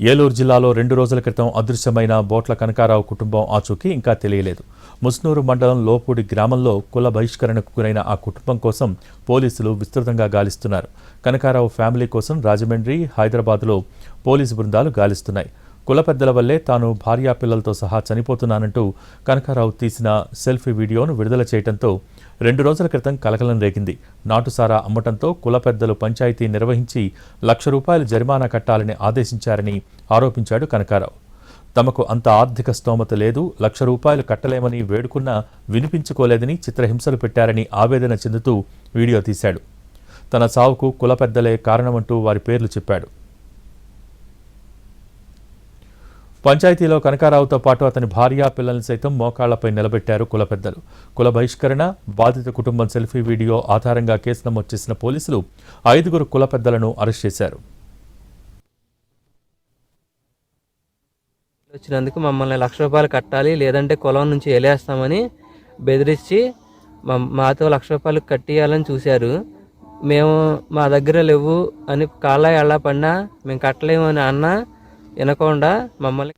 ఏలూరు జిల్లాలో రెండు రోజుల క్రితం అదృశ్యమైన బోట్ల కనకారావు కుటుంబం ఆచూకీ ఇంకా తెలియలేదు. ముస్నూరు మండలం లోపూడి గ్రామంలో కుల బహిష్కరణకు గురైన ఆ కుటుంబం కోసం పోలీసులు విస్తృతంగా గాలిస్తున్నారు. కనకారావు ఫ్యామిలీ కోసం రాజమండ్రి హైదరాబాద్లో పోలీసు బృందాలు గాలిస్తున్నాయి. కుల పెద్దల వల్లే తాను భార్యా పిల్లలతో సహా చనిపోతున్నానంటూ కనకారావు తీసిన సెల్ఫీ వీడియోను విడుదల చేయడంతో రెండు రోజుల క్రితం కలకలం రేగింది. నాటుసారా అమ్మటంతో కుల పెద్దలు పంచాయతీ నిర్వహించి లక్ష రూపాయలు జరిమానా కట్టాలని ఆదేశించారని ఆరోపించాడు కనకారావు. తమకు అంత ఆర్థిక స్తోమత లేదు లక్ష రూపాయలు కట్టలేమని వేడుకున్నా వినిపించుకోలేదని చిత్రహింసలు పెట్టారని ఆవేదన చెందుతూ వీడియో తీశాడు. తన సావుకు కుల పెద్దలే కారణమంటూ వారి పేర్లు చెప్పాడు. పంచాయతీలో కనకారావుతో పాటు అతని భార్య పిల్లల్ని సైతం మోకాళ్ళపై నిలబెట్టారు కుల పెద్దలు. కుల బహిష్కరణ బాధిత కుటుంబం సెల్ఫీ వీడియో ఆధారంగా కేసు నమోదు చేసిన పోలీసులు ఐదుగురు కుల పెద్దలను అరెస్ట్ చేశారు. వచ్చినందుకు మమ్మల్ని లక్ష రూపాయలు కట్టాలి లేదంటే కులం నుంచి వెళ్ళేస్తామని బెదిరించి మాతో లక్ష రూపాయలు కట్టియాలని చూశారు. మేము మా దగ్గర లేవు అని కాళ్ళ ఎలా పడినా మేము కట్టలేము అని అన్న వినకుండా మమ్మల్ని